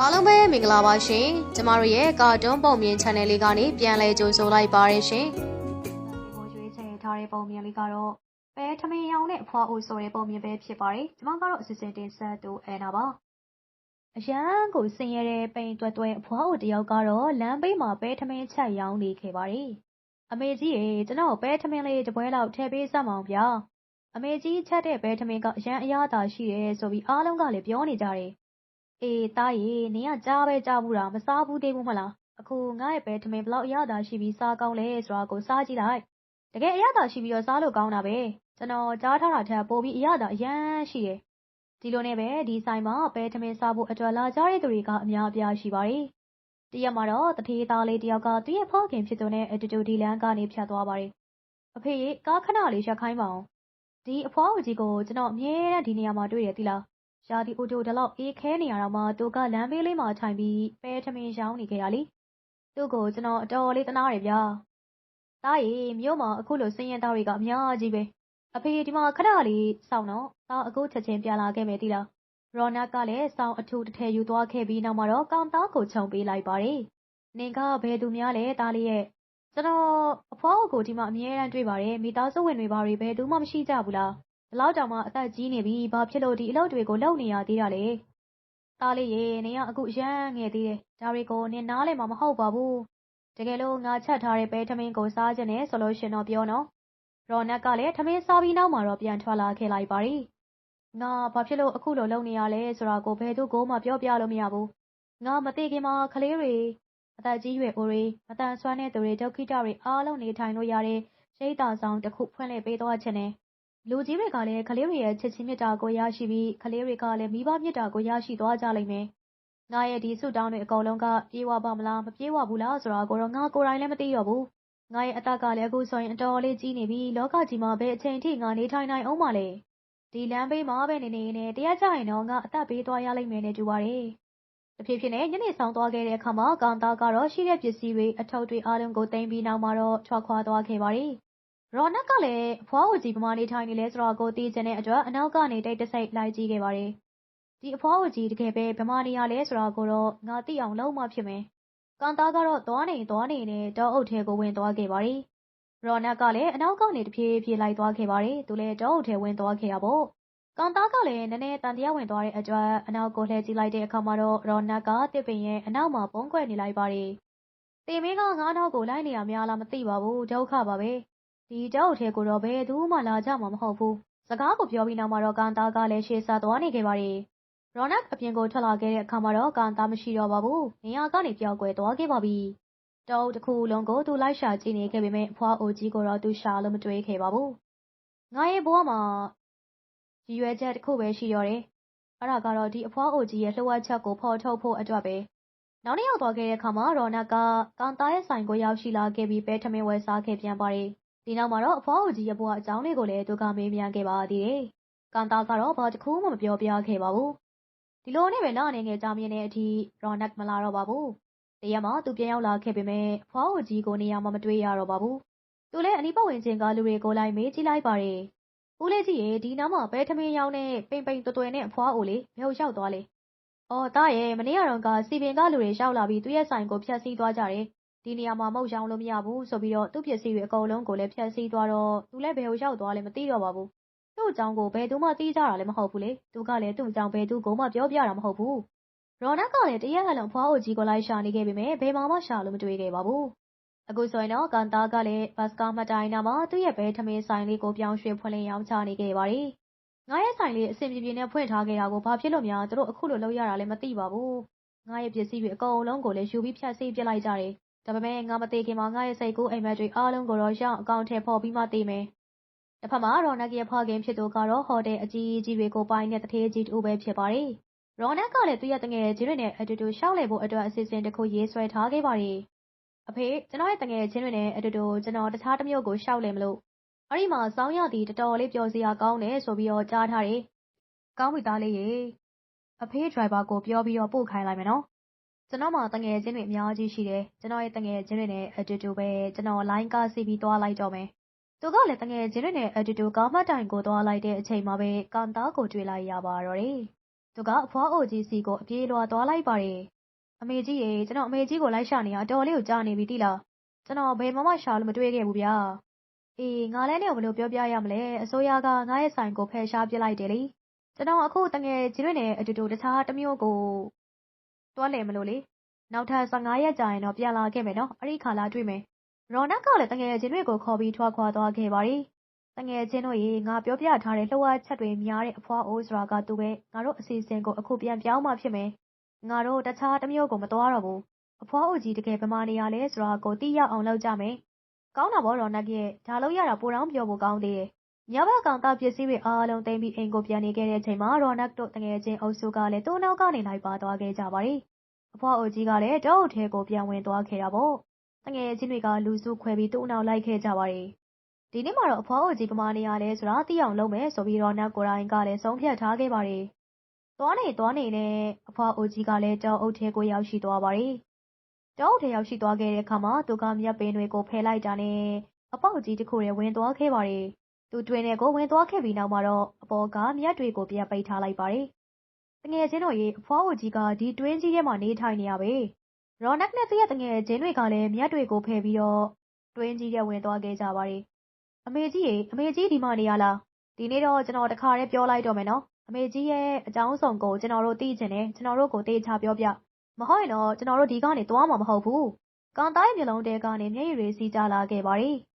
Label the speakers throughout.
Speaker 1: အားလုံးပဲမင်္ဂလာပါရှင်ကျမတို့ရဲ့ကာတွန်းပုံမြင် channel လေးကနေပြန်လည်ကြိုဆိုလိုက်ပါရရှင်ဒီကိုရွေးချယ်ထားတဲ့ပုံမြင်လေးကတော့ပဲထမင်းရောင်နဲ့အဖွားအိုဆိုတဲ့ပုံမြင်ပဲဖြစ်ပါတယ်ကျမကတော့အစစ်စစ်တင်ဆက်တူအဲနာပါအရန်ကိုဆင်ရတဲ့ပိန်တွဲတွဲအဖွားအိုတယောက်ကတော့လမ်းဘေးမှာပဲထမင်းချက်ရောင်းနေခဲ့ပါတယ်အမေကြီးရေကျွန်တော်ပဲထမင်းလေးတစ်ပွဲလောက်ထည့်ပေးစမ်းမအောင်ဗျာအမေကြီးချက်တဲ့ပဲထမင်းကအရန်အရသာရှိတယ်ဆိုပြီးအားလုံးကလည်းပြောနေကြတယ် အေးတားရေနင်ကကြားပဲကြားဘူးတာမစားဘူးသေးဘူးမလားအခုငါ့ရဲ့ပဲထမင်းဘလောက်အရသာရှိပြီးစားကောင်းလဲဆိုတာကိုစားကြည့်လိုက်တကယ်အရသာရှိပြီးတော့စားလို့ကောင်းတာပဲကျွန်တော်ကြားထားတာထက်ပိုပြီးအရသာအရန်ရှိတယ်ဒီလိုနဲ့ပဲဒီဆိုင်မှာပဲထမင်းစားဖို့အတွက်လာကြတဲ့သူတွေကအများအပြားရှိပါတယ်တရက်မှာတော့တထေးသားလေးတယောက်ကသူ့ရဲ့ဖခင်ဖြစ်သူနဲ့အတူတူဒီလန်ကနေဖြတ်သွားပါတယ်အဖေရေကားခဏလေးရက်ခိုင်းပါအောင်ဒီအဖွားကြီးကိုကျွန်တော်အမြဲတမ်းဒီနေရာမှာတွေ့ရသီလား ရာသီအိုတိုတလောက် အေးခဲနေရတော့မှ သူက လမ်းဘေးလေးမှာထိုင်ပြီး ပဲထမင်းရောင်းနေခဲ့တာလေ သူ့ကို ကျွန်တော် အတော်လေးတနာတယ်ဗျာတားရီမြို့မှာ အခုလိုစင်းရဲသားတွေက အများကြီးပဲ အဖေ ဒီမှာခဏလေး စောင့်တော့တာအခုချက်ချင်း ပြန်လာခဲ့မယ်တိလား ရော်နတ်ကလည်း စောင်းအထူးတစ်ထည် ယူသွားခဲ့ပြီးနောက်မှာတော့ ကောင်သားကို ခြုံပေးလိုက်ပါတယ် နင်က ဘယ်သူများလဲတားလေးရဲ့ ကျွန်တော် အဖွားကို ဒီမှာ အမြဲတမ်းတွေ့ပါတယ် မိသားစုဝင်တွေ ဘာတွေ ဘယ်သူမှ မရှိကြဘူးလား ဒီလောက်တောင်မှ အသက်ကြီးနေပြီ ဘာဖြစ်လို့ ဒီအလုပ်တွေကို လုပ်နေရသေးတာလဲ သားလေးရေ နင်က အခုရမ်းငယ်သေးတယ် ဒါတွေကို နင်နားလည်မှာ မဟုတ်ပါဘူး တကယ်လို့ ငါချက်ထားတဲ့ ပဲထမင်းကို စားခြင်းနဲ့ဆိုလို့ရှင်တော့ ပြောနော် ရော်နတ်ကလည်း ထမင်းစားပြီးနောက်မှာတော့ ပြန်ထွက်လာခဲ့လိုက်ပါရီငါ ဘာဖြစ်လို့ အခုလို လုပ်နေရလဲဆိုတာကို ဘယ်သူကိုမှ ပြောပြလို့မရဘူး ငါ မသိခင်မှာ ကလေးတွေ အသက်ကြီးရွယ်အိုတွေမတန်ဆွမ်းတဲ့သူတွေ ဒုက္ခိတတွေ အားလုံး နေထိုင်လို့ရတဲ့ ရိတ်တာဆောင်တစ်ခု ဖွင့်လှစ်ပေးသွားခြင်းနဲ့ လူကြီးတွေကလည်း ကလေးတွေရဲ့ ချစ်ချင်းမြတ်တာကို ရရှိပြီး ကလေးတွေကလည်း မိဘမြတ်တာကို ရရှိသွားကြလိမ့်မယ်။ငါရဲ့ ဒီဆုတောင်းတွေ အကုန်လုံးက ပြေးဝပါမလား မပြေးဝဘူးလား ဆိုတာကိုတော့ ငါကိုယ်တိုင်လည်း မသိတော့ဘူး။ငါရဲ့ အသက်ကလည်း အခုဆိုရင် အတော်လေး ကြီးနေပြီ လောကကြီးမှာ ဘယ်အချိန်ထိ ငါနေထိုင်နိုင်အောင်မလဲ။ဒီလမ်းဘေးမှာပဲ နေနေနဲ့ တရားကြရင်တော့ ငါ အသက်ပေးသွားရလိမ့်မယ်နဲ့ တူပါတယ်။တဖြည်းဖြည်းနဲ့ ညနေဆောင်သွားခဲ့တဲ့အခါမှာ ကောင်သားကတော့ ရှိတဲ့ပစ္စည်းတွေ အထုပ်တွေအားလုံးကိုတင်ပြီးနောက်မှာတော့ ထွက်ခွာသွားခဲ့ပါတယ်။ ရော်နက်ကလည်း အဖွားအိုကြီးဘမနေထိုင်နေလဲဆိုတော့ကို သိချင်တဲ့အတွက် အနောက်ကနေ တိတ်တဆိတ် လိုက်ကြည့်ခဲ့ပါတယ်။ဒီအဖွားအိုကြီး တကယ်ပဲဘမနေရလဲဆိုတော့ကိုတော့ ငါသိအောင်လုံးမဖြစ်မယ်။ကန်သားကတော့ သွားနေသွားနေနဲ့ တောအုပ်ထဲကို ဝင်သွားခဲ့ပါတယ်။ရော်နက်ကလည်း အနောက်ကနေ တဖြည်းဖြည်း လိုက်သွားခဲ့ပါတယ်။သူလည်း တောအုပ်ထဲ ဝင်သွားခဲ့တာပေါ့။ကန်သားကလည်း နည်းနည်းတန်တရားဝင်သွားတဲ့အတွက် အနောက်ကို လှည့်ကြည့်လိုက်တဲ့အခါမှာတော့ ရော်နက်ကတစ်ပင်ရဲ့ အနောက်မှာ ပုံကွက်နေလိုက်ပါတယ်။တေမင်းက ငါးနောက်ကို လိုက်နေရများလား မသိပါဘူး ဒုက္ခပါပဲ ဒီတောအုပ်ထဲကိုတော့ ဘယ်သူမှ လာကြမှာမဟုတ်ဘူး စကားကိုပြောပြီးနောက်မှာတော့ ကန်သားကလည်း ရှေ့ဆက်သွားနေခဲ့ပါတယ်ရောနက်အပြင်ကို ထွက်လာခဲ့တဲ့အခါမှာတော့ ကန်သား မရှိတော့ပါဘူး နေရာကနေပြောင်းကွယ်သွားခဲ့ပါပြီ တောအုပ်တစ်ခုလုံးကို သူလိုက်ရှာကြည့်နေခဲ့ပေမဲ့အဖွားအိုကြီးကိုတော့ သူရှာလို့ မတွေ့ခဲ့ပါဘူး ငါရဲ့ဘဝမှာ ရည်ရွယ်ချက်တစ်ခုပဲ ရှိတော့တယ် အဲ့ဒါကတော့ ဒီအဖွားအိုကြီးရဲ့လှုပ်ဝက်ချက်ကို ဖော်ထုတ်ဖို့အတွက်ပဲ နောက်နေ့ရောက်သွားခဲ့တဲ့အခါမှာရောနက်ကကန်သားရဲ့ဆိုင်ကို ရောက်ရှိလာခဲ့ပြီး ပဲထမင်းဝယ်စားခဲ့ပြန်ပါတယ် ဒီနောက်မှာတော့ အဖွားအိုကြီးရဲ့ဘဝအကြောင်းလေးကိုလည်းသူကမေးမြန်းခဲ့ပါသေးတယ်။ကန်သားကတော့ဘာတစ်ခုမှမပြောပြခဲ့ပါဘူး။ဒီလိုနဲ့ပဲနားနေငယ်ကြာမြင့်တဲ့အထိရော်နက်မလာတော့ပါဘူး။တရက်မှသူပြန်ရောက်လာခဲ့ပေမဲ့အဖွားအိုကြီးကိုနေရာမှာမတွေ့ရတော့ပါဘူး။သူလည်းအနီးပတ်ဝန်းကျင်ကလူတွေကိုလိုက်မေးကြည့်လိုက်ပါတယ်။ဦးလေးကြီးရေဒီနားမှာပဲထမင်းရောင်းနဲ့ပိန်ပိန်တွတွယ်နဲ့အဖွားအိုလေးဘယ်ကိုရောက်သွားလဲ။အော်တားရဲ့မနေ့ကတော့ကစီပင်ကလူတွေရောက်လာပြီးသူ့ရဲ့ဆိုင်ကိုဖျက်ဆီးသွားကြတယ် ဒီနေရာမှာမဟုတ်ရောင်းလို့ မရဘူးဆိုပြီးတော့ သူ့ပစ္စည်းတွေ အကုန်လုံးကိုလည်း ဖျက်ဆီးသွားတော့ သူလည်း ဘယ်ကိုရောက်သွားလဲ မသိတော့ပါဘူး သူ့အကြောင်းကို ဘယ်သူမှ သိကြတာလည်း မဟုတ်ဘူးလေ သူကလည်း သူ့အကြောင်း ဘယ်သူကိုမှ ပြောပြတာ မဟုတ်ဘူး ရော်နက်ကလည်း တရက်ဟလုံးဖွားအိုကြီးကို လိုက်ရှာနေခဲ့ပေမဲ့ဘယ်မှမှ ရှာလို့ မတွေ့ခဲ့ပါဘူး အခုဆိုရင်တော့ ကန်သားကလည်း ဘတ်စကားမတိုင်နာမှာ သူ့ရဲ့ဘဲထမင်းဆိုင်လေးကို ပြောင်းရွှေ့ဖွင့်လင်းရောင်းချနေခဲ့ပါတယ် ငါရဲ့ဆိုင်လေး အဆင်ပြေပြေနဲ့ ဖွင့်ထားခဲ့တာကို ဘာဖြစ်လို့များ သူတို့ အခုလိုလုပ်ရတာလည်းမသိပါဘူး ငါရဲ့ပစ္စည်းတွေ အကုန်လုံးကိုလည်း ယူပြီးဖြတ်ဆေးပစ်လိုက်ကြတယ် ဒါပေမဲ့ငါမသေးခင်မှာငါရဲ့စိတ်ကူးအိမ်မက်တွေအားလုံးကိုတော့ရအောင်အကောင့်ထဲပေါ်ပြီးမှသိမယ်။တစ်ဖက်မှာရော်နက်ရဲ့ဖခင်ဖြစ်သူကတော့ဟိုတယ်အကြီးကြီးတွေကိုပိုင်တဲ့တထေးကြီးတူပဲဖြစ်ပါတယ်။ရော်နက်ကလည်းသူ့ရဲ့တငယ်ချင်းတွေနဲ့အတူတူရှောက်လေဖို့အတွက်အစီအစဉ်တစ်ခုရေးဆွဲထားခဲ့ပါတယ်။အဖေကျွန်တော်ရဲ့တငယ်ချင်းတွေနဲ့အတူတူကျွန်တော်တခြားတစ်မျိုးကိုရှောက်လေမလို့အဲ့ဒီမှာစောင်းရသည်တော်တော်လေးပျော်စရာကောင်းတယ်ဆိုပြီးတော့ကြားထားတယ်။ကောင်းပြီသားလေးရေအဖေဒရိုင်ဘာကိုပြောပြီးတော့ပို့ခိုင်းလိုက်မယ်နော် ကျွန်တော်မှာတငယ်ချင်းတွေ အများကြီးရှိတယ် ကျွန်တော်ရဲ့တငယ်ချင်းတွေနဲ့အတူတူပဲ ကျွန်တော် လိုင်းကားစီးပြီး သွားလိုက်တော့မယ် သူကလည်းတငယ်ချင်းတွေနဲ့အတူတူ ကားမှတ်တိုင်ကို သွားလိုက်တဲ့အချိန်မှာပဲကန်သားကို တွေ့လိုက်ရပါတော့တယ် သူက အဖွားအိုကြီးစီကို အပြေးလွှာသွားလိုက်ပါတယ်။အမေကြီးရေ ကျွန်တော် အမေကြီးကို လိုက်ရှာနေရအတော်လေးကို ကြားနေပြီတိလား။ကျွန်တော် ဘယ်မှမရှာလို့ မတွေ့ခဲ့ဘူးဗျာ။အေး ငါလည်းနဲ့ဘယ်လိုပြောပြရမလဲ အစိုးရက ငါရဲ့ဆိုင်ကို ဖယ်ရှားပစ်လိုက်တယ်လေ။ကျွန်တော် အခုတငယ်ကြီးတွေနဲ့အတူတူ တခြားတစ်မျိုးကို တွားလည်မလို့လေ။နောက်ထပ်15ရက်ကြာရင်တော့ပြန်လာခဲ့မယ်နော်။အဲ့ဒီခါလာတွေ့မယ်။ရော်နက်ကလည်းတငယ်ချင်းတွေကိုခေါ်ပြီးထွက်ခွာသွားခဲ့ပါတယ်။တငယ်ချင်းတို့ရေငါပြောပြထားတဲ့လှုပ်အားချက်တွေများတဲ့အဖွားအိုးဆိုတာကသူပဲငါတို့အစီအစဉ်ကိုအခုပြန်ပြောင်းမှဖြစ်မယ်။ငါတို့တခြားတစ်မျိုးကိုမသွားတော့ဘူး။အဖွားအိုကြီးတကယ်ဗမာနေရလဲဆိုတာကိုသိရအောင်လုပ်ကြမယ်။ကောင်းတာပေါ့ရော်နက်ရဲ့ဒါလို့ရတာပိုတော့ပြောဖို့ကောင်းသေးတယ်။ ညဘက်ကောင်တာပစ္စည်းတွေအားလုံးသိမ်းပြီး အိမ်ကိုပြန်နေခဲ့တဲ့အချိန်မှာရော်နက်တို့တငယ်ချင်းအုပ်စုကလည်း သူ့နောက်ကနေ လိုက်ပါသွားခဲ့ကြပါတယ်။အဖွားအိုကြီးကလည်း တောအုပ်ထဲကို ပြန်ဝင်သွားခဲ့တာပေါ့။တငယ်ချင်းတွေက လူစုခွဲပြီး သူ့နောက်လိုက်ခဲ့ကြပါတယ်။ဒီနေ့မှာတော့ အဖွားအိုကြီးဗမာနေရလဲဆိုတာ သိအောင်လုပ်မယ်ဆိုပြီးရော်နက်ကိုရိုင်းကလည်း ဆုံးဖြတ်ထားခဲ့ပါတယ်။သွားနေသွားနေနဲ့ အဖွားအိုကြီးကလည်း တောအုပ်ထဲကို ရောက်ရှိသွားပါတယ်။တောအုပ်ထဲ ရောက်ရှိသွားခဲ့တဲ့အခါမှာ သူက မြက်ပင်တွေကို ဖယ်လိုက်တာနဲ့ အပေါက်ကြီးတစ်ခုထဲ ဝင်သွားခဲ့ပါတယ်။ သူတွင်ထဲကို ဝင်သွားခဲ့ပြီးနောက်မှာတော့ အပေါ်က မြက်တွေကို ပြန်ပိတ်ထားလိုက်ပါတယ်။တငယ်ချင်းတို့ရေအဖွားအိုကြီးက ဒီတွင်းကြီးထဲမှာ နေထိုင်နေရပဲ။ရော်နက်နဲ့ သူ့ရဲ့တငယ်ချင်းတွေကလည်း မြက်တွေကို ဖယ်ပြီးတော့ တွင်းကြီးထဲ ဝင်သွားခဲ့ကြပါတယ်။အမေကြီးရေ အမေကြီး ဒီမှာနေရလား။ဒီနေ့တော့ ကျွန်တော် တခါတည်း ပြောလိုက်တော့မယ်နော်။အမေကြီးရဲ့ အကြောင်းဆောင်ကို ကျွန်တော်တို့ သိချင်တယ် ကျွန်တော်တို့ကိုတေချာပြောပြ။မဟုတ်ရင်တော့ ကျွန်တော်တို့ ဒီကနေ သွားမှာမဟုတ်ဘူး။ကောင်သားရဲ့ မျိုးလုံးတဲကနေ မျက်ရည်တွေစီးကြလာခဲ့ပါတယ်။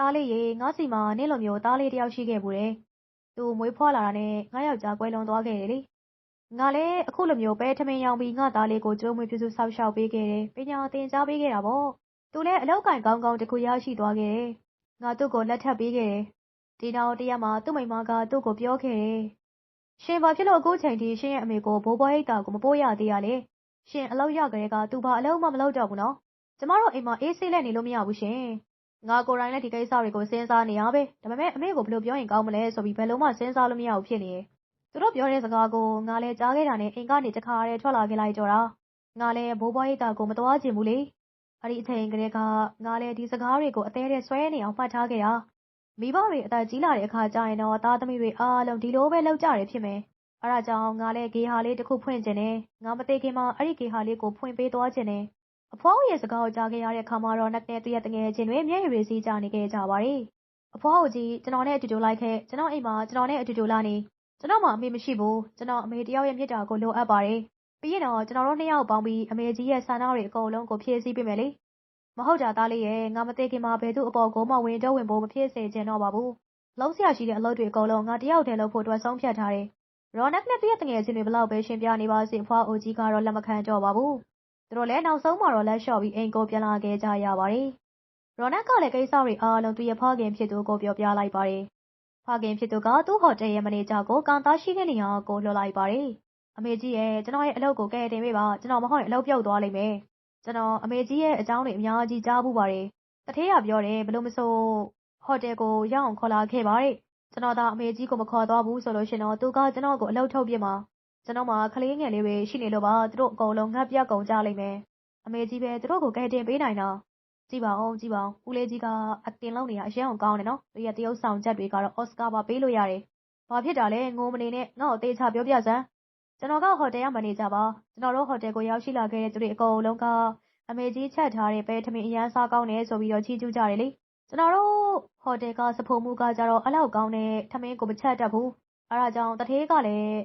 Speaker 1: သားလေးရေငါစီမှာနင့်လိုမျိုးသားလေးတယောက်ရှိခဲ့ဘူးတယ်။သူမွေးဖွားလာတာနဲ့ငါယောက်ျားကွဲလွန်သွားခဲ့တယ်လေ။ငါလည်းအခုလိုမျိုးပဲထမင်းရောင်ပြီးငါသားလေးကိုကျိုးမွေးပြုစုဆောက်ရှောက်ပေးခဲ့တယ်။ပညာသင်ကြားပေးခဲ့တာပေါ့။သူလည်းအလောက်ကင်ကောင်းကောင်းတစ်ခုရရှိသွားခဲ့တယ်။ငါသူ့ကိုလက်ထပ်ပေးခဲ့တယ်။ဒီနောက်တရက်မှာသူ့မိမကသူ့ကိုပြောခဲ့တယ်။ရှင်ဘာဖြစ်လို့အခုချိန်ထိရှင်ရဲ့အမေကိုဘိုးဘွားဟိတ်တာကိုမပို့ရသေးရလဲ။ရှင်အလောက်ရကြတဲ့ကသူဘာအလုံးမှမလုပ်တော့ဘူးနော်။ကျမတို့အိမ်မှာအေးဆေးလက်နေလို့မရဘူးရှင်။ ငါကိုယ်တိုင်လည်း ဒီကိစ္စတွေကို စဉ်းစားနေရပဲ။ဒါပေမဲ့ အမေကို ဘယ်လိုပြောရင်ကောင်းမလဲဆိုပြီး ဘယ်လုံးမှ စဉ်းစားလို့မရဘူးဖြစ်နေတယ်။သူတို့ပြောတဲ့စကားကို ငါလည်းကြားခဲ့တာနဲ့ အိမ်ကနေ တခါတည်း ထွက်လာခဲ့လိုက်ကြတာ။ငါလည်း ဘိုးဘွားဟိတ်တာကို မသွားချင်ဘူးလေ။အဲ့ဒီအချိန်ကလေးက ငါလည်း ဒီစကားတွေကို အသေးသေးဆွဲနေအောင် မှတ်ထားခဲ့တာ။မိဘတွေ အသက်ကြီးလာတဲ့အခါကျရင်တော့ သားသမီးတွေအားလုံး ဒီလိုပဲ လုပ်ကြတယ်ဖြစ်မယ်။အဲ့ဒါကြောင့် ငါလည်း ဂေဟာလေးတစ်ခု ဖွင့်ကျင်တယ်။ငါမသိခင်မှာ အဲ့ဒီဂေဟာလေးကို ဖွင့်ပေးသွားကျင်တယ်။ အဖွားအိုရဲ့စကားကို ကြားခဲ့ရတဲ့အခါမှာတော့နက်နဲ့သူ့ရဲ့တငယ်ချင်းတွေ မျက်ရည်တွေစီးကြနေခဲ့ကြပါတယ်။အဖွားအိုကြီး ကျွန်တော်နဲ့အတူတူလိုက်ခဲ့ ကျွန်တော်အိမ်မှာ ကျွန်တော်နဲ့အတူတူလာနေ ကျွန်တော်မှအမေမရှိဘူး ကျွန်တော် အမေတယောက်ရဲ့မြစ်တာကို လိုအပ်ပါတယ်။ပြီးရင်တော့ ကျွန်တော်တို့နှစ်ယောက်ပေါင်းပြီး အမေကြီးရဲ့ ဆန္ဒတွေအကုန်လုံးကို ဖြည့်ဆည်းပေးမယ်လေ။မဟုတ်တာ သားလေးရဲ့ငါမသိခင်မှာ ဘယ်သူအပေါ်ကိုမှဝင်တော့ဝင်ဖို့မဖြစ်စေချင်တော့ပါဘူး။လုံးဆရာရှိတဲ့ အလုပ်တွေအကုန်လုံး ငါတယောက်တည်းလုပ်ဖို့အတွက် ဆုံးဖြတ်ထားတယ်။ရော်နက်နဲ့ သူ့ရဲ့တငယ်ချင်းတွေဘလောက်ပဲ ရှင်းပြနေပါစေ အဖွားအိုကြီးကတော့ လက်မခံတော့ပါဘူး။ သူတို့လည်းနောက်ဆုံးမှာတော့လက်လျှော့ပြီးအိမ်ကိုပြန်လာခဲ့ကြရပါတယ်။ရော်နက်ကလည်းကိစ္စတွေအားလုံးသူ့ရဲ့ဖခင်ဖြစ်သူကိုပြောပြလိုက်ပါတယ်။ဖခင်ဖြစ်သူကသူ့ဟိုတယ်ရဲ့မန်နေဂျာကိုကန်သားရှိတဲ့နေရာကိုလွှတ်လိုက်ပါတယ်။အမေကြီးရဲ့ကျွန်တော်ရဲ့အလုပ်ကိုကဲတင်ပေးပါကျွန်တော်မဟုတ်ရင်အလုပ်ပြုတ်သွားလိမ့်မယ်။ကျွန်တော်အမေကြီးရဲ့အကြောင်းတွေအများကြီးကြားဘူးပါတယ်။တထေးကပြောတယ်ဘလို့မဆိုဟိုတယ်ကိုရောက်အောင်ခေါ်လာခဲ့ပါတဲ့။ကျွန်တော်သာအမေကြီးကိုမခေါ်သွားဘူးဆိုလို့ရှင်တော့သူကကျွန်တော်ကိုအလုပ်ထုတ်ပြမှာ ကျွန်တော်မှကလေးငယ်လေးတွေရှိနေလို့ပါ သူတို့အကုန်လုံးငှက်ပြတ်ကုန်ကြလိမ့်မယ်။အမေကြီးပဲ သူတို့ကိုကဲတင်ပေးနိုင်တာ။ကြည့်ပါဦး ကြည့်ပါဦး ဦးလေးကြီးကအတင်လုံးနေရအရင်အောင်ကောင်းတယ်နော်။သူရဲ့တရုပ်ဆောင်ချက်တွေကတော့ အော်စကာပါပေးလို့ရတယ်။ဘာဖြစ်တာလဲ ငိုမနေနဲ့ ငါ့ကိုတေချာပြောပြစမ်း။ကျွန်တော်က ဟိုတယ်ရမနေကြပါ။ကျွန်တော်တို့ ဟိုတယ်ကို ရောက်ရှိလာခဲ့တဲ့ သူတွေအကုန်လုံးက အမေကြီးချက်ထားတဲ့ ပဲထမင်း အရန်စားကောင်းတယ်ဆိုပြီးတော့ ချီးကျူးကြတယ်လေ။ကျွန်တော်တို့ ဟိုတယ်က စဖိုမှုကကြတော့အလောက်ကောင်းတဲ့ ထမင်းကို မချက်တတ်ဘူး။အဲဒါကြောင့်တထေးကလည်း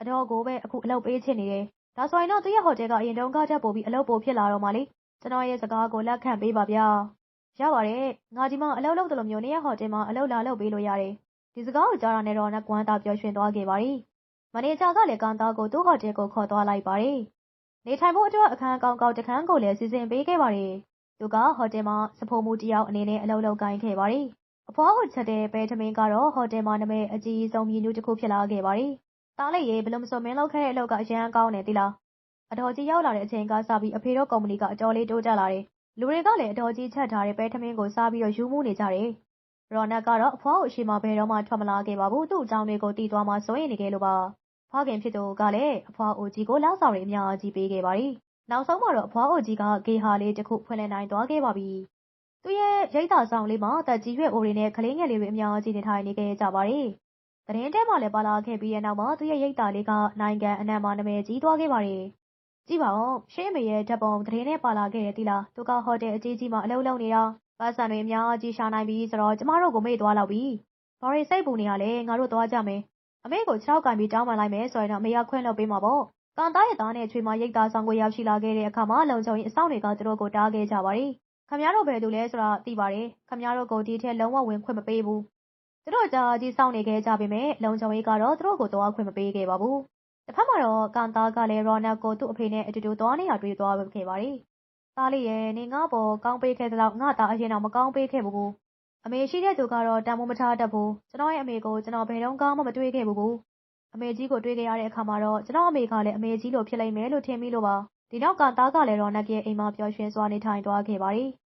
Speaker 1: အတော်ကိုပဲ အခု အလုပ်ပေးချင်နေတယ်။ဒါဆိုရင်တော့ သူ့ရဲ့ဟိုတယ်က အရင်တုန်းကထက်ပိုပြီး အလုပ်ပိုဖြစ်လာတော့မှလေ။ကျွန်တော်ရဲ့စကားကို လက်ခံပေးပါဗျာ။ရပါတယ်။ငါဒီမှာ အလုပ်လုပ်တယ်လို့မျိုးနေရဟိုတယ်မှာ အလုပ်လာလုပ်ပေးလို့ရတယ်။ဒီစကားကိုကြားတာနဲ့တော့နကွမ်းသားပျော်ရွှင်သွားခဲ့ပါရီ။မန်နေဂျာကလည်း ကန်သားကို သူ့ဟိုတယ်ကို ခေါ်သွားလိုက်ပါတယ်။နေထိုင်ဖို့အတွက် အခန်းကောင်းကောင်းတစ်ခန်းကိုလည်း စီစဉ်ပေးခဲ့ပါတယ်။သူက ဟိုတယ်မှာစဖိုမှုတယောက်အနေနဲ့ အလုပ်လုပ်ကိုင်းခဲ့ပါတယ်။အဖွားကိုချက်တဲ့ ပဲထမင်းကတော့ ဟိုတယ်မှာ နာမည်အကြီးဆုံးမြင်းနူးတစ်ခု ဖြစ်လာခဲ့ပါတယ်။ တားလိုက်ရေ ဘယ်လိုမဆို မင်းလုပ်ခဲ့တဲ့အလုပ်က အရန်ကောင်းတယ်တိလား။အတော်ကြီး ရောက်လာတဲ့အချိန်ကစပြီး အဖေတို့ ကုမ္ပဏီက အတော်လေး တိုးတက်လာတယ်။လူတွေကလည်းအတော်ကြီးချက်ထားတဲ့ ပဲထမင်းကို စားပြီးတော့ယူမှုနေကြတယ်။ရော်နက်ကတော့ အဖွားကိုအရှိမဘယ်တော့မှ ထွက်မလာခဲ့ပါဘူး။သူ့အကြောင်းတွေကိုတည်သွားမှစိုးရင်နေခဲ့လို့ပါ။ဖခင်ဖြစ်သူကလည်း အဖွားအိုကြီးကိုလောက်ဆောင်တွေ အများကြီးပေးခဲ့ပါတယ်။နောက်ဆုံးမှာတော့ အဖွားအိုကြီးက ဂေဟာလေးတစ်ခု ဖွင့်လှစ်နိုင်သွားခဲ့ပါပြီ။သူ့ရဲ့ ရိတ်တာဆောင်လေးမှာတက်ကြီးရွယ်အိုတွေနဲ့ ကလေးငယ်လေးတွေ အများကြီး နေထိုင်နေခဲ့ကြပါတယ်။ သတင်းထဲမှာလည်း ပါလာခဲ့ပြီးတဲ့နောက်မှာ သူ့ရဲ့ရိတ်တာလေးက နိုင်ငံအနှံ့မှာ နာမည်ကြီးသွားခဲ့ပါတယ်။ကြည့်ပါဦး ရှင်းအမေရဲ့ဓာတ်ပုံ သတင်းထဲပါလာခဲ့တယ်သီလား သူက ဟိုတယ်အကြီးကြီးမှာ အလုပ်လုပ်နေတာပတ်စံတွေ အများကြီးရှာနိုင်ပြီဆိုတော့ ကျမတို့ကို မေ့သွားတော့ပြီ။ဘာတွေစိတ်ပူနေရလဲ ငါတို့သွားကြမယ်။အမေကို ခြေထောက်ကင်ပြီး တောင်းပန်လိုက်မယ်ဆိုရင်တော့ အမေက ခွင့်လွှတ်ပေးမှာပေါ့။ကန်သားရဲ့သားနဲ့ချွေမ ရိတ်သားဆောင်ကို ရောက်ရှိလာခဲ့တဲ့အခါမှာ လုံခြုံရေးအဆောင်တွေက သူတို့ကို တားခဲ့ကြပါတယ်။ခမရတို့ ဘယ်သူလဲဆိုတာ သိပါတယ်။ခမရတို့ကို ဒီထက်လုံးဝဝင်ခွင့်မပေးဘူး။ သူတို့ကြာကြီးစောင့်နေခဲ့ကြပေမဲ့ လုံခြုံရေးကတော့ သူတို့ကိုသွားခွင့်မပေးခဲ့ပါဘူး။တစ်ဖက်မှာတော့ ကန်သားကလည်းရော်နက်ကို သူ့အဖေနဲ့အတူတူသွားနေတာတွေ့သွားခဲ့ပါတယ်။သားလေးရဲ့နေငါ့ဘောကောင်းပေးခဲ့သလောက် ငါသားအရင်တော့မကောင်းပေးခဲ့ဘူး။အမေရှိတဲ့သူကတော့ တန်မိုးမထားတတ်ဘူး။ကျွန်တော်ရဲ့အမေကို ကျွန်တော် ဘယ်တော့မှ မတွေ့ခဲ့ဘူး။အမေကြီးကို တွေ့ခဲ့ရတဲ့အခါမှာတော့ ကျွန်တော်အမေကလည်း အမေကြီးလို ဖြစ်လိမ့်မယ်လို့ ထင်မိလို့ပါ။ဒီနောက် ကန်သားကလည်းရော်နက်ရဲ့အိမ်မှာ ပျော်ရွှင်စွာ နေထိုင်သွားခဲ့ပါတယ်။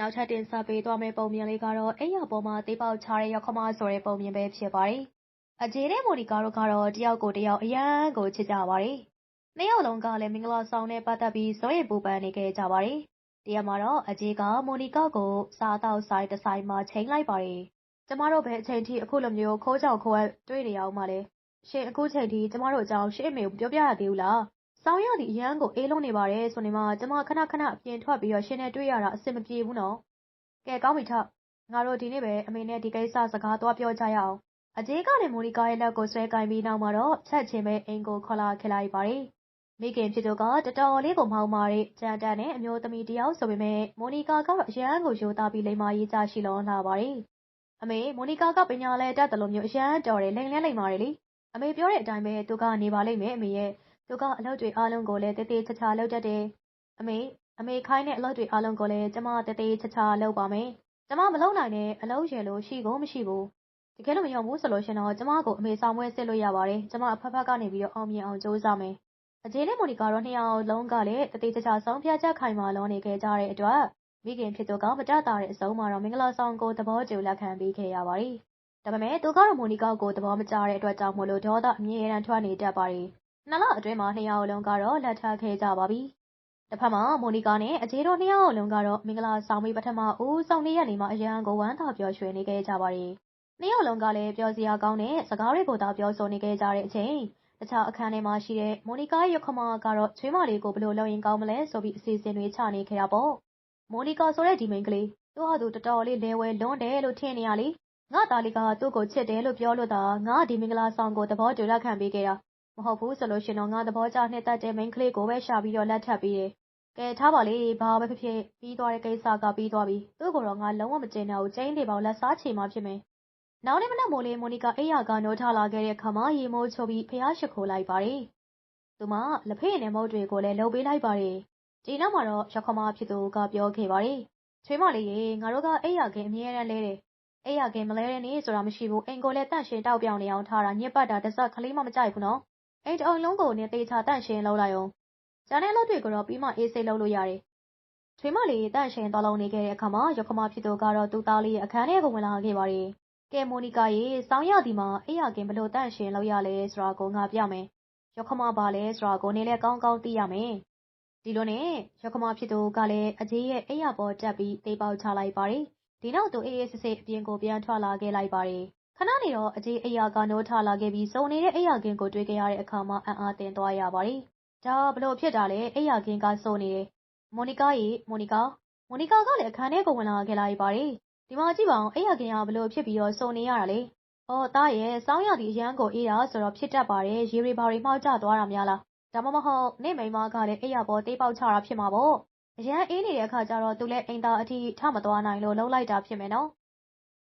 Speaker 1: နောက်ထပ်တင်ဆက်ပေးသွားမယ့် ပုံမြင်လေးကတော့ အိမ်ရပေါ်မှာတေးပေါက်ချတဲ့ရောက်ခမဆိုတဲ့ ပုံမြင်ပဲ ဖြစ်ပါတယ်။အကျေတဲ့ မိုနီကာတို့ကတော့ တယောက်ကိုတယောက် အရန်ကို ချစ်ကြပါတယ်။နှစ်ယောက်လုံးကလည်း မင်္ဂလာဆောင်နဲ့ ပတ်သက်ပြီး စိုးရိမ်ပူပန်နေခဲ့ကြပါတယ်။တရက်မှာတော့အကျေက မိုနီကာကိုစားတော့ဆိုင်တစ်ဆိုင်မှာ ချိန်လိုက်ပါတယ်။ကျမတို့ ဘယ်အချိန်ထိ အခုလိုမျိုး ခိုးကြောင်ခိုးအပ်တွေ့နေရအောင်မလဲ။ရှင် အခုချိန်ထိ ကျမတို့အကြောင်း ရှင်းအမေကိုပြောပြရသေးဘူးလား။ ဆောင်းရသည့်အရန်ကို အေးလုံးနေပါတယ်ဆိုနေမှ ကျမ ခဏခဏ အပြင်ထွက်ပြီးတော့ ရှင်နဲ့တွေ့ရတာ အဆင်မပြေဘူးနော်။ကဲ ကောင်းပြီထ။ငါတို့ ဒီနေ့ပဲ အမေနဲ့ ဒီကိစ္စ စကားသွားပြောကြရအောင်။အကျေးကလည်း မိုနီကာရဲ့ လက်ကို ဆွဲကင်ပြီးနောက်မှာတော့ ချက်ချင်းပဲ အိမ်ကို ခေါ်လာခဲ့လိုက်ပါတယ်။မိခင်ဖြစ်သူက တော်တော်လေးကို မောင်းမာတဲ့ ကြမ်းတမ်းတဲ့ အမျိုးသမီးတယောက်ဆိုပေမဲ့မိုနီကာကတော့ အရန်ကို ရိုးသားပြီး လိမ္မာရေးကြရှိလွန်လာပါတယ်။အမေ မိုနီကာက ပညာလဲတတ်တယ်လို့မျိုး အရန်တော်တယ် လိမ်လဲလိမ္မာတယ်လေ။အမေပြောတဲ့အတိုင်းပဲ သူကနေပါလိမ့်မယ် အမေရဲ့ သူက အလုပ်တွေအားလုံးကိုလည်းတည်တည်ချာချာ လုပ်တတ်တယ်။အမေ အမေခိုင်းတဲ့အလုပ်တွေအားလုံးကိုလည်း ကျမတည်တည်ချာချာ လုပ်ပါမယ်။ကျမ မလုပ်နိုင်တဲ့ အလုပ်ရယ်လို့ ရှိကိုမရှိဘူး။တကယ်လို့ မယုံဘူးဆိုလို့ရှင်တော့ ကျမကို အမေဆောင်ပွဲစစ်လို့ရပါတယ်။ကျမအဖက်ဖက်ကနေပြီးတော့အောင်မြင်အောင် ကြိုးစားမယ်။အကျေးနဲ့မိုနီကာတော့နှစ်ယောက်လုံးကလည်းတည်တည်ချာချာ ဆုံးဖြတ်ချက် ခိုင်မာလွန်နေခဲ့ကြတဲ့အတွက် မိခင်ဖြစ်သူက မတတ်တာတဲ့အဆုံးမှာတော့ မင်္ဂလာဆောင်ကို သဘောကျလက်ခံပေးခဲ့ရပါတယ်။ဒါပေမဲ့ သူကတော့မိုနီကာကို သဘောမကျတဲ့အတွက်ကြောင့်မို့လို့ဒေါသ အမြဲတမ်း ထွက်နေတတ်ပါတယ်။ နှစ်လအတွင်းမှာ နှစ်ယောက်လုံးကတော့လက်ထပ်ခဲ့ကြပါပြီ။တစ်ဖက်မှာ မိုနီကာနဲ့အကျေးတို့နှစ်ယောက်လုံးကတော့ မင်္ဂလာဆောင်ပြီး ပထမဦးဆောင်နေ့ရက်နေမှာ အရန်ကို ဝမ်းသာပျော်ရွှင်နေခဲ့ကြပါတယ်။နှစ်ယောက်လုံးကလည်း ပြောစရာကောင်းတဲ့ စကားတွေကိုသာ ပြောဆိုနေခဲ့ကြတဲ့အချိန် တခြားအခန်းထဲမှာရှိတဲ့ မိုနီကာရဲ့ရုပ်ခမကတော့ ချွေးမလေးကို ဘယ်လိုလုပ်ရင်ကောင်းမလဲဆိုပြီး အစီအစဉ်တွေ ချနေခဲ့တာပေါ့။မိုနီကာဆိုတဲ့ ဒီမိန်းကလေး သူ့ဟာသူ တော်တော်လေးလဲဝဲလွန်းတယ်လို့ ထင်နေရလေ။ငါသားလေးက သူ့ကိုချစ်တယ်လို့ ပြောလို့သာ ငါ ဒီမင်္ဂလာဆောင်ကို သဘောတူလက်ခံပေးခဲ့တာ။ မဟုတ်ဘူးဆိုလို့ရှင်တော့ငါသဘောကျနှစ်သက်တဲ့မိန်းကလေးကိုပဲရှာပြီးတော့လက်ထပ်ပေးတယ်။ကဲထားပါလေဘာပဲဖြစ်ဖြစ်ပြီးသွားတဲ့ကိစ္စကပြီးသွားပြီ။သူ့ကိုတော့ငါလုံးဝမကျင်တော့ဘူးကျင်းနေပါလက်စားချေမှဖြစ်မယ်။နောက်နေ့မနက်မိုးလေးမိုနီကာအိယာကနိုးထလာခဲ့တဲ့အခါမှာရေမိုးချိုးပြီးဖျားရှိခိုးလိုက်ပါတယ်။သူမလက်ဖေးနဲ့မုတ်တွေကိုလည်းလှုပ်ပေးလိုက်ပါတယ်။ဒီနောက်မှာတော့ရခမဖြစ်သူကပြောခဲ့ပါတယ်။ချွေးမလေးရေငါတို့ကအိယာကင်းအမြဲတမ်းလဲတယ်။အိယာကင်းမလဲတဲ့နေ့ဆိုတာမရှိဘူး။အိမ်ကိုလည်းတန့်ရှင်တောက်ပြောင်နေအောင်ထားတာညစ်ပတ်တာတစ်စက်ကလေးမှမကြိုက်ဘူးနော်။ အိမ်တအုံလုံးကိုနေသေးချာတန့်ရှင်လုပ်လိုက်အောင်။ကျန်တဲ့အလုပ်တွေကိုတော့ ပြီးမှ အေးစိတ်လုပ်လို့ရတယ်။ချွေးမလေးတန့်ရှင်တော်လုံးနေခဲ့တဲ့အခါမှာရခမဖြစ်သူကတော့ သူ့သားလေးရဲ့ အခန်းထဲကို ဝင်လာခဲ့ပါတယ်။ကဲ မိုနီကာရေစောင်းရသည်မှာ အိယာကင်းဘလို့တန့်ရှင်လုပ်ရလဲဆိုတာကို ငါပြမယ်။ရခမပါလဲဆိုတာကိုနေလဲကောင်းကောင်းသိရမယ်။ဒီလိုနဲ့ရခမဖြစ်သူကလည်းအကြီးရဲ့ အိယာပေါ်တက်ပြီးတေးပေါက်ချလိုက်ပါတယ်။ဒီနောက် သူအေးအေးဆေးဆေး အပြင်ကို ပြန်ထွက်လာခဲ့လိုက်ပါတယ်။ ခဏနေတော့ အကြီးအိယာက နိုးထလာခဲ့ပြီး စုံနေတဲ့ အိယာကင်းကို တွေ့ခဲ့ရတဲ့အခါမှာ အံ့အားသင့်သွားရပါတယ်။ဒါဘလို့ဖြစ်တာလဲ အိယာကင်းကစိုးနေတယ်။မိုနီကာရေမိုနီကာမိုနီကာကလည်း အခန်းထဲကို ဝင်လာခဲ့လိုက်ပါတယ်။ဒီမှာကြည့်ပါဦး အိယာကင်းကဘလို့ဖြစ်ပြီးတော့ စုံနေရတာလဲ။အော် သားရဲ့စောင်းရသည်အရန်ကိုအေးတာဆိုတော့ ဖြစ်တတ်ပါတယ် ရေရီဘာတွေ မှောက်ကျသွားတာများလား။ဒါမှမဟုတ် နေမိမကလည်း အိယာပေါ်တေးပေါက်ချတာ ဖြစ်မှာပေါ့။အရန်အေးနေတဲ့အခါကျတော့ သူလည်း အိမ်သားအထိ ထမသွားနိုင်လို့လှုပ်လိုက်တာ ဖြစ်မယ်နော်။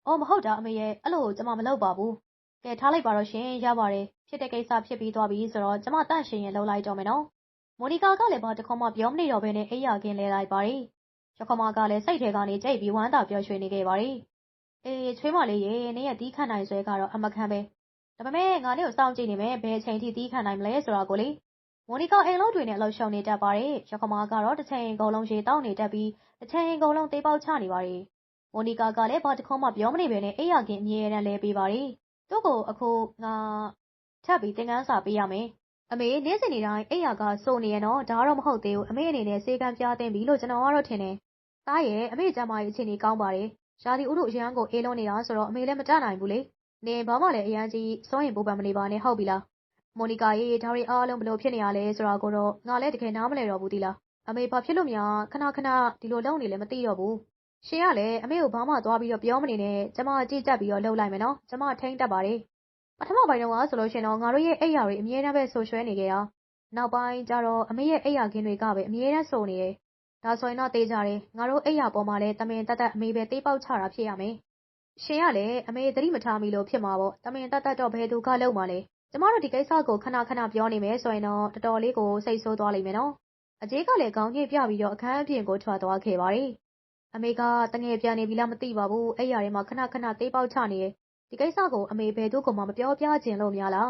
Speaker 1: အော်မဟုတ်တာအမေရဲ့အဲ့လိုကျမမလုပ်ပါဘူး။ကဲထားလိုက်ပါတော့ရှင်ရပါတယ်ဖြစ်တဲ့ကိစ္စဖြစ်ပြီးသွားပြီဆိုတော့ကျမတန့်ရှင်ရင်လှုပ်လိုက်တော့မယ်နော်။မိုနီကာကလည်းဘာတခေါမှပြောမနေတော့ဘဲနဲ့အိယာကင်းလဲလိုက်ပါတယ်။ရခမကလည်းစိတ်ထဲကနေကြိတ်ပြီးဝမ်းသာပျော်ရွှင်နေခဲ့ပါတယ်။အေးချွေးမလေးရေနင်းရဲ့တီးခန့်နိုင်ဆွဲကတော့အမခံပဲ။ဒါပေမဲ့ငါနေ့ကိုစောင့်ကြည့်နေမယ်ဘယ်အချိန်ထိတီးခန့်နိုင်မလဲဆိုတာကိုလေ။မိုနီကာအိမ်လုံးတွေနဲ့အလုပ်ရှုံနေတတ်ပါတယ်။ရခမကတော့တစ်ချိန်ကုန်လုံးရေတောက်နေတတ်ပြီးတစ်ချိန်ကုန်လုံးတေးပေါက်ချနေပါတယ်။ မိုနီကာကလည်း ဘာတခေါမှ ပြောမနေဘဲနဲ့ အိယာကင်း အမြဲတမ်းလဲပေးပါတယ်။သူ့ကိုအခုငါထပ်ပြီး သင်ခန်းစာပေးရမယ်။အမေ နေ့စဉ်နေ့တိုင်း အိယာကစိုးနေရတော့ ဒါတော့ မဟုတ်သေးဘူး အမေအနေနဲ့စေကံပြသင်ပြီလို့ ကျွန်တော်ကတော့ ထင်တယ်။သားရဲ့အမေကျမရဲ့အခြေအနေ ကောင်းပါတယ်။ရာသီဥတု အရန်ကို အေးလုံးနေတာဆိုတော့ အမေလည်း မတတ်နိုင်ဘူးလေ နင် ဘာမှလည်း အရန်ကြီး စိုးရင်ပူပန်မနေပါနဲ့ ဟုတ်ပြီလား မိုနီကာရေ ဒါတွေအားလုံးဘလို့ဖြစ်နေရလဲ ဆိုတာကိုတော့ ငါလည်း တကယ် နားမလည်တော့ဘူးဒီလား အမေ ဘာဖြစ်လို့များ ခဏခဏ ဒီလိုလုပ်နေလဲ မသိတော့ဘူး ရှင်ကလည်း အမေကို ဘာမှသွားပြီးတော့ပြောမနေနဲ့ ကျမ ကြည့်ကြပ်ပြီးတော့လှုပ်လိုက်မယ်နော် ကျမ ထိန်းတတ်ပါတယ် ပထမပိုင်းတော့ကဆိုလို့ရှင်တော့ ငါတို့ရဲ့ အိပ်ယာတွေ အမြဲတမ်းပဲဆိုရွှဲနေကြတာ နောက်ပိုင်းကျတော့ အမေရဲ့ အိပ်ယာခင်းတွေကပဲ အမြဲတမ်းဆိုနေတယ် ဒါဆိုရင်တော့တေးကြတယ် ငါတို့ အိပ်ယာပေါ်မှာလည်း တမင်တက်တက် အမေပဲတေးပေါက်ချတာ ဖြစ်ရမယ် ရှင်ကလည်း အမေ သတိမထားမိလို့ ဖြစ်မှာပေါ့ တမင်တက်တက်တော့ ဘယ်သူက လုပ်မှာလဲ ကျမတို့ ဒီကိစ္စကို ခဏခဏ ပြောနေမယ်ဆိုရင်တော့ တော်တော်လေးကို စိတ်ဆိုးသွားလိမ့်မယ်နော် အကြီးကလည်း ခေါင်းညှိပြပြီးတော့အခန်းအပြင်ကို ထွက်သွားခဲ့ပါတယ် အမေကတငယ်ပြန်နေပြီလားမသိပါဘူးအဲ့ရထဲမှာခဏခဏသေးပေါက်ချနေတယ်ဒီကိစ္စကိုအမေဘယ်သူကမှမပြောပြခြင်းလို့များလား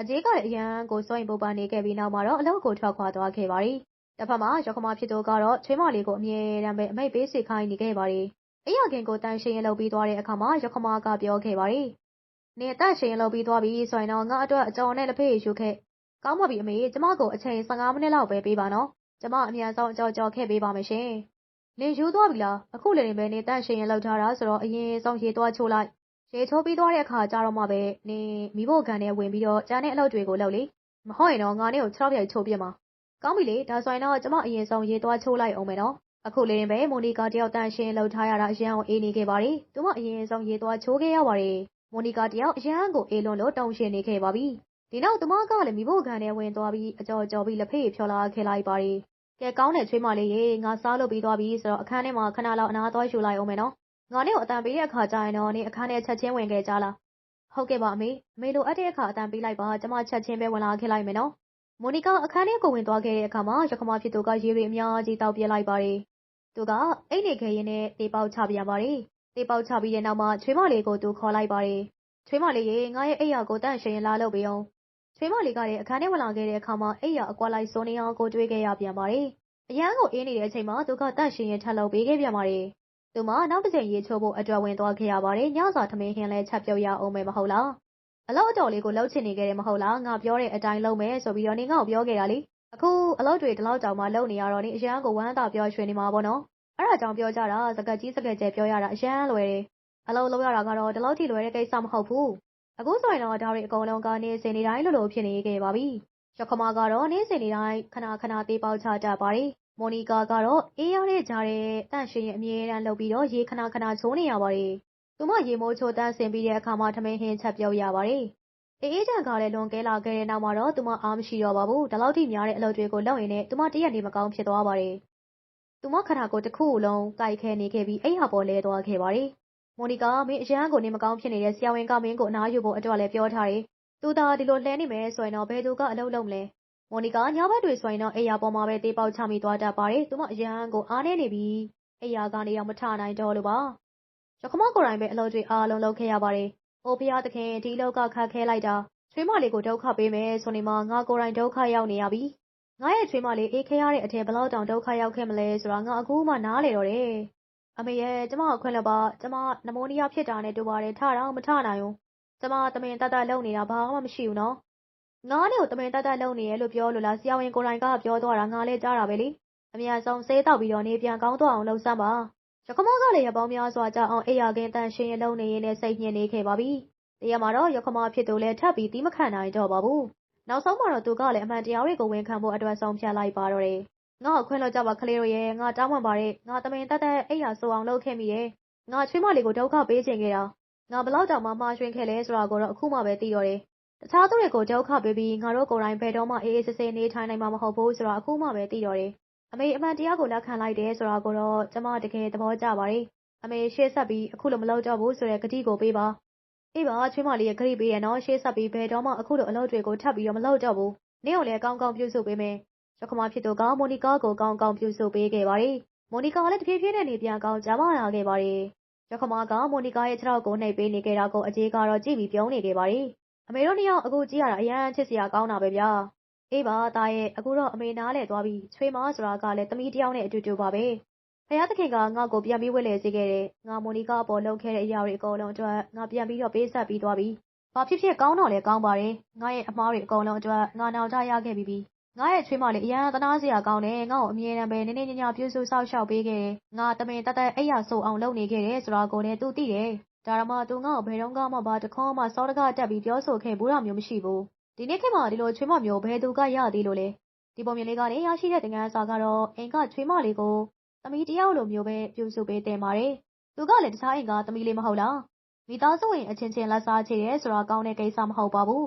Speaker 1: အကြီးကလည်းအရန်ကိုစိုးရင်ပူပန်နေခဲ့ပြီးနောက်မှာတော့အလုပ်ကိုထွက်ခွာသွားခဲ့ပါတယ်တစ်ဖက်မှာရောက်ခမဖြစ်သူကတော့ချွေးမလေးကိုအမြဲတမ်းပဲအမိတ်ပေးစေခိုင်းနေခဲ့ပါတယ်အရာခင်ကိုတန်ရှင်းရလုပ်ပြီးသွားတဲ့အခါမှာရောက်ခမကပြောခဲ့ပါတယ်နင်အသက်ရှင်လုပ်ပြီးသွားပြီဆိုရင်တော့ငါအတွက်အကြော်နဲ့လက်ဖေးယူခဲ့ကောင်းပါပြီအမေကျမကိုအချိန်15မိနစ်လောက်ပဲပေးပါနော်ကျမအမြန်ဆုံးအကြော်ကြော်ခဲ့ပေးပါမယ်ရှင် နင်ယူသွားပြီလား အခုလည်းပဲနေတန့်ရှင်ရင်လောက်ထားတာဆိုတော့ အရင်ဆုံးရေသွားချိုးလိုက် ရေချိုးပြီးသွားတဲ့အခါကျတော့မှပဲနေမိဖို့ခံနဲ့ဝင်ပြီးတော့ ကျန်တဲ့အလုပ်တွေကို လုပ်လေ မဟုတ်ရင်တော့ ငါနဲ့ကို6ပြိုက်ချိုးပြစ်မှာ ကောင်းပြီလေ ဒါဆိုရင်တော့ ကျမ အရင်ဆုံး ရေသွားချိုးလိုက်အောင်မယ်နော် အခုလည်းပဲ မိုနီကာတယောက်တန့်ရှင်လှုပ်ထားရတာ အရန်ကို အေးနေခဲ့ပါတယ် သူမ အရင်ဆုံး ရေသွားချိုးခဲ့ရပါတယ် မိုနီကာတယောက် အရန်ကို အေးလွန်လို့တောင်းရှင်နေခဲ့ပါပြီ ဒီနောက် သူမကလည်းမိဖို့ခံနဲ့ဝင်သွားပြီး အကြော်ကြော်ပြီး လက်ဖေးဖြော်လာခဲ့လိုက်ပါတယ် ကဲကောင်းတဲ့ချွေးမလေးရေငါစားလို့ပြီးသွားပြီဆိုတော့အခန်းထဲမှာခဏလောက်အနားသွားယူလိုက်အောင်မယ်နော်ငါနဲ့ကိုအတန်ပေးတဲ့အခါကျရင်တော့နေအခန်းထဲချက်ချင်းဝင်ခဲ့ကြလားဟုတ်ကဲ့ပါအမေအမေလိုအပ်တဲ့အခါအတန်ပေးလိုက်ပါကျမချက်ချင်းပဲဝင်လာခဲ့လိုက်မယ်နော်မိုနီကာအခန်းထဲကိုဝင်သွားခဲ့တဲ့အခါမှာရခမဖြစ်သူကရေတွေအများကြီးတောက်ပြလိုက်ပါတယ်သူကအိတ်နေခဲရင်နဲ့တေပေါက်ချပြန်ပါတယ်တေပေါက်ချပြီးတဲ့နောက်မှာချွေးမလေးကိုသူခေါ်လိုက်ပါတယ်ချွေးမလေးရေငါရဲ့အိတ်ရကိုတန့်ရှင်ရင်လာလုပ်ပေးအောင် ချွေးမလေးကလည်း အခန်းထဲဝင်လာခဲ့တဲ့အခါမှာ အိတ်ရအကွာလိုက်စိုးနေအောင်ကို တွေးခဲ့ရပြန်ပါတယ် အရန်ကိုအေးနေတဲ့အချိန်မှာ သူကတန့်ရှင်ရင်ထပ်လုပ်ပေးခဲ့ပြန်ပါတယ် သူမ နောက်တစ်ချိန်ရေချိုးဖို့အတွက် ဝင်သွားခဲ့ရပါတယ် ညစာထမင်းဟင်းလဲချက်ပြုတ်ရအောင်မယ် မဟုတ်လား အလောက်အတော်လေးကိုလှုပ်ချင်နေခဲ့တယ်မဟုတ်လား ငါပြောတဲ့အတိုင်းလုပ်မယ်ဆိုပြီးတော့နေငါ့ကိုပြောခဲ့တာလေ အခု အလောက်တွေ ဒီလောက်ကြောင်မှလှုပ်နေရတော့နေအရန်ကို ဝမ်းသာပြောရွှင်နေမှာပေါ့နော် အဲ့ဒါကြောင့် ပြောကြတာ စကတ်ကြီးစကတ်ကျဲပြောရတာ အရန်လွယ်တယ် အလုံးလုံးရတာကတော့ ဒီလောက်ထိလွယ်တဲ့ကိစ္စ မဟုတ်ဘူး အခုဆိုရင်တော့ဒါတွေအကုန်လုံးကနေစင်နေတိုင်းလိုလိုဖြစ်နေခဲ့ပါပြီရခမကတော့နေစင်နေတိုင်းခဏခဏသေးပေါက်ချတတ်ပါတယ်မိုနီကာကတော့အေးရတဲ့ကြားတဲ့တန့်ရှင်ရဲ့အမြဲတမ်းလုပ်ပြီးတော့ရေခဏခဏချိုးနေရပါတယ်သူမရေမိုးချိုးတန်းဆင်ပြီးတဲ့အခါမှာထမင်းဟင်းချက်ပြုတ်ရပါတယ်အေးအေးချန်ကလည်းလွန်ကဲလာခဲ့တဲ့နောက်မှာတော့သူမအားမရှိတော့ပါဘူးဒီလောက်ထိများတဲ့အလုပ်တွေကိုလုပ်ရင်လည်းသူမတရက်နေမကောင်းဖြစ်သွားပါတယ်သူမခန္ဓာကိုယ်တစ်ခုလုံးကြိုက်ခဲနေခဲ့ပြီးအိမ်ဟာပေါ်လဲသွားခဲ့ပါတယ် မိုနီကာ မင်း အရန်ကို နေမကောင်းဖြစ်နေတဲ့ဆရာဝန်က မင်းကို အနားယူဖို့အတွက်လည်း ပြောထားတယ် သူသာ ဒီလိုလှဲနေမယ်ဆိုရင်တော့ ဘယ်သူက အလုပ်လုပ်မလဲမိုနီကာ ညဘက်တွေဆိုရင်တော့ အိယာပေါ်မှာပဲတေးပေါက်ချမိသွားတတ်ပါတယ်။သူမ အရန်ကို အားနေနေပြီ။အိယာကနေတော့မထနိုင်တော့လို့ပါ။ရခမကိုယ်တိုင်ပဲ အလုပ်တွေအားလုံး လုပ်ခဲ့ရပါတယ်။အိုဖျားသခင် ဒီလောက်ကခတ်ခဲလိုက်တာ ချွေးမလေးကို ဒုက္ခပေးမယ်ဆိုနေမှ ငါကိုယ်တိုင် ဒုက္ခရောက်နေရပြီ။ငါရဲ့ချွေးမလေး အေးခဲရတဲ့အထက်ဘလောက်တောင် ဒုက္ခရောက်ခဲ့မလဲဆိုတာ ငါ အခုမှ နားလေတော့တယ်။ အမေရဲ့ ကျမကိုခွင့်လို့ပါ ကျမ နမိုးနီးယားဖြစ်တာနဲ့ တူပါတယ် ထတော့မထနိုင်ဘူး။ကျမတမင်တတ်တတ်လုပ်နေတာ ဘာမှမရှိဘူးနော် ငါနဲ့ကိုတမင်တတ်တတ်လုပ်နေရလို့ ပြောလို့လား ဆရာဝန်ကိုယ်တိုင်က ပြောသွားတာ ငါလည်း ကြားတာပဲလေ အမြန်ဆုံး ဆေးတောက်ပြီးတော့ နေပြန်ကောင်းသွားအောင်လှုပ်စမ်းပါ ရခမောကလည်းရပေါင်းများစွာကြောက်အောင် အိယာကင်းတန်ရှင်းရလုံးနေရင်းနဲ့ စိတ်ညစ်နေခဲ့ပါပြီ တရားမှာတော့ ရခမောဖြစ်သူလည်း ထပ်ပြီးတီးမခံနိုင်တော့ပါဘူး နောက်ဆုံးမှာတော့ သူကလည်း အမှန်တရားတွေကို ဝန်ခံဖို့အတွက် ဆုံးဖြတ်လိုက်ပါတော့တယ် ငါ့ကိုခွင့်လွှတ်ကြပါကလေးတို့ရဲ့ငါတောင်းပန်ပါတဲ့ငါတမင်တက်တက်အိယာဆိုအောင်လုပ်ခဲ့မိရဲ့ငါချွေးမလေးကိုဒုက္ခပေးခြင်းခဲ့တာငါဘလောက်တောင်မှမှားရွှင်ခဲ့လဲဆိုတာကိုတော့အခုမှပဲသိတော့တယ်တခြားသူတွေကိုဒုက္ခပေးပြီးငါတို့ကိုယ်တိုင်ဘယ်တော့မှအေးအေးဆေးဆေးနေထိုင်နိုင်မှာမဟုတ်ဘူးဆိုတာအခုမှပဲသိတော့တယ်။အမေအမှန်တရားကိုလက်ခံလိုက်တယ်ဆိုတာကိုတော့ကျမတကယ်သဘောကျပါတယ်။အမေရှေ့ဆက်ပြီးအခုလိုမလုပ်တော့ဘူးဆိုတဲ့ကတိကိုပေးပါ။အေးပါချွေးမလေးရဲ့ကတိပေးရနော်ရှေ့ဆက်ပြီးဘယ်တော့မှအခုလိုအလုပ်တွေကိုထပ်ပြီးတော့မလုပ်တော့ဘူး။နင့်ကိုလည်းကောင်းကောင်းပြုစုပေးမယ်။ ရခမဖြစ်သူက မိုနီကာကို ကောင်းကောင်းပြုစုပေးခဲ့ပါတယ်။မိုနီကာလည်း တဖြည်းဖြည်းနဲ့ နေပြန်ကောင်းကြမလာခဲ့ပါတယ်။ရခမက မိုနီကာရဲ့ ခြေထောက်ကို နှိပ်ပေးနေခဲ့တာကိုအကြီးကတော့ ကြည့်ပြီး ပြုံးနေခဲ့ပါတယ်။အမေတို့နှစ်ယောက် အခုကြည့်ရတာ အရန်ချစ်စရာကောင်းတာပဲဗျာ အေးပါသားရဲ့ အခုတော့ အမေနားလဲသွားပြီ ချွေမဆိုတာကလည်း သမီးတယောက်နဲ့ အတူတူပါပဲဖယားသခင်က ငါ့ကို ပြန်ပြီးဝက်လေစေခဲ့တယ် ငါ မိုနီကာအပေါ် လုပ်ခဲ့တဲ့အရာတွေ အကုန်လုံးအတွက် ငါပြန်ပြီးတော့ ပေးဆက်ပြီးသွားပြီ ဘာဖြစ်ဖြစ် ကောင်းတော့လဲကောင်းပါတယ် ငါရဲ့အမားတွေ အကုန်လုံးအတွက် ငါ နောက်ကြရခဲ့ပြီးပြီ ငါရဲ့ချွေးမလေး အရန်သနာစရာကောင်းတယ် ငါ့ကို အမြဲတမ်းပဲနင်းနေညည ပြုစုစောက်ရှောက်ပေးခဲ့တယ် ငါ တမင်တသက် အိယာဆိုအောင် လုပ်နေခဲ့တယ်ဆိုတာကိုလည်း သူသိတယ် ဒါရမသူ ငါ့ကို ဘယ်တော့မှ ဘာတခေါမှ စောတကားတက်ပြီး ပြောဆိုခဲ့ဘူးတာမျိုး မရှိဘူး ဒီနေ့ခေတ်မှာ ဒီလိုချွေးမမျိုး ဘယ်သူက ရသေးလို့လဲ ဒီပုံမြင်လေးကနေ ရရှိတဲ့တင်ငန်းစာကတော့ အိမ်က ချွေးမလေးကို သမီးတယောက်လိုမျိုးပဲ ပြုစုပေးတင်ပါတယ် သူကလည်း တခြားအိမ်က သမီးလေး မဟုတ်လား မိသားစုဝင်အချင်းချင်းလက်စားချေတယ်ဆိုတာ ကောင်းတဲ့ကိစ္စ မဟုတ်ပါဘူး